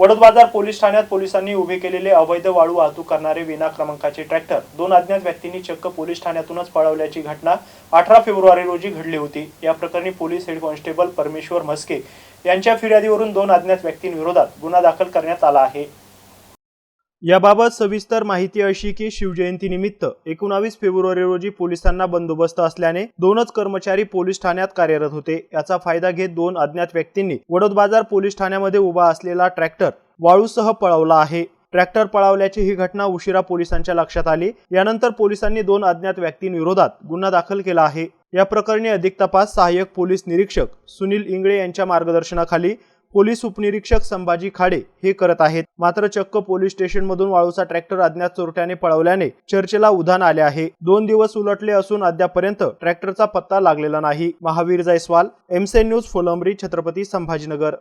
Vadodbazar police ठाण्यात पोलिसांनी उभे केलेले अवैध वाळू वाहतूक करणारे विना क्रमांकाचे ट्रॅक्टर दोन अज्ञात व्यक्तींनी चक्क पोलीस ठाण्यातूनच पळवल्याची घटना अठरा फेब्रुवारी रोजी घडली होती. या प्रकरणी पोलीस हेड कॉन्स्टेबल परमेश्वर म्हस्के यांच्या फिर्यादीवरून दोन अज्ञात व्यक्तींविरोधात गुन्हा दाखल करण्यात आला आहे. याबाबत सविस्तर माहिती अशी की शिवजयंतीनिमित्त एकोणावीस फेब्रुवारी रोजी पोलिसांना बंदोबस्त असल्याने दोनच कर्मचारी पोलीस ठाण्यात कार्यरत होते. याचा फायदा घेत दोन अज्ञात व्यक्तींनी वडोद बाजार पोलीस ठाण्यामध्ये उभा असलेला ट्रॅक्टर वाळूसह पळवला आहे. ट्रॅक्टर पळावल्याची ही घटना उशिरा पोलिसांच्या लक्षात आली. यानंतर पोलिसांनी दोन अज्ञात व्यक्तींविरोधात गुन्हा दाखल केला आहे. या प्रकरणी अधिक तपास सहाय्यक पोलीस निरीक्षक सुनील इंगळे यांच्या मार्गदर्शनाखाली पोलीस उपनिरीक्षक संभाजी खाडे हे करत आहेत. मात्र चक्क पोलीस स्टेशनमधून वाळूचा ट्रॅक्टर अज्ञात चोरट्याने पळवल्याने चर्चेला उधाण आले आहे. दोन दिवस उलटले असून अद्यापर्यंत ट्रॅक्टरचा पत्ता लागलेला नाही. महावीर जयस्वाल एमसे न्यूज फुलंबरी छत्रपती संभाजीनगर.